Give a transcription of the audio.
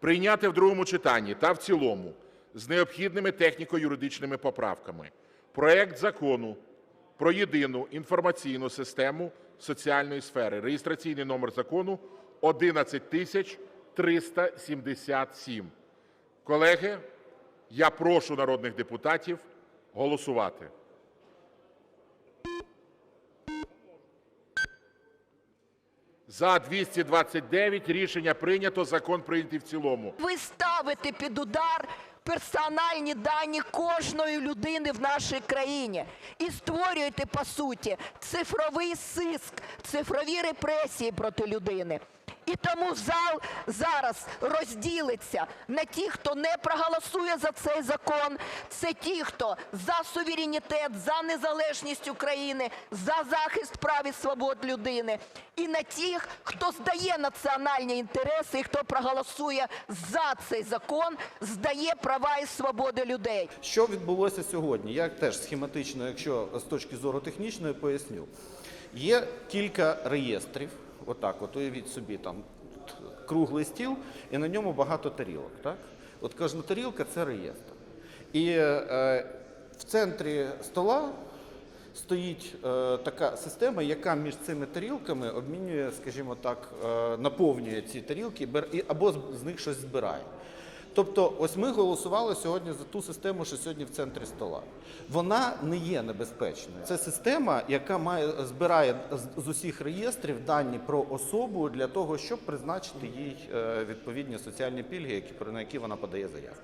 прийняти в другому читанні та в цілому з необхідними техніко-юридичними поправками проект Закону про єдину інформаційну систему соціальної сфери (реєстраційний номер закону 11377). Колеги, я прошу народних депутатів голосувати. За-229 Рішення прийнято. Закон прийнятий в цілому. Ви ставите під удар персональні дані кожної людини в нашій країні і створюєте, по суті, цифровий сиск, цифрові репресії проти людини. І тому зал зараз розділиться на ті, хто не проголосує за цей закон, це ті, хто за суверенітет, за незалежність України, за захист прав і свобод людини, і на тих, хто здає національні інтереси і хто проголосує за цей закон, здає права і свободи людей. Що відбулося сьогодні? Я теж схематично, якщо з точки зору технічної, поясню. Є кілька реєстрів. Отак, от уявіть собі, там круглий стіл, і на ньому багато тарілок. Так? От кожна тарілка це реєстр. І е, в центрі стола стоїть е, така система, яка між цими тарілками обмінює, скажімо так, е, наповнює ці тарілки або з, них щось збирає. Тобто, ось ми голосували сьогодні за ту систему, що сьогодні в центрі стола. Вона не є небезпечною. Це система, яка має збирає з, усіх реєстрів дані про особу для того, щоб призначити їй е, відповідні соціальні пільги, які про на які вона подає заявку.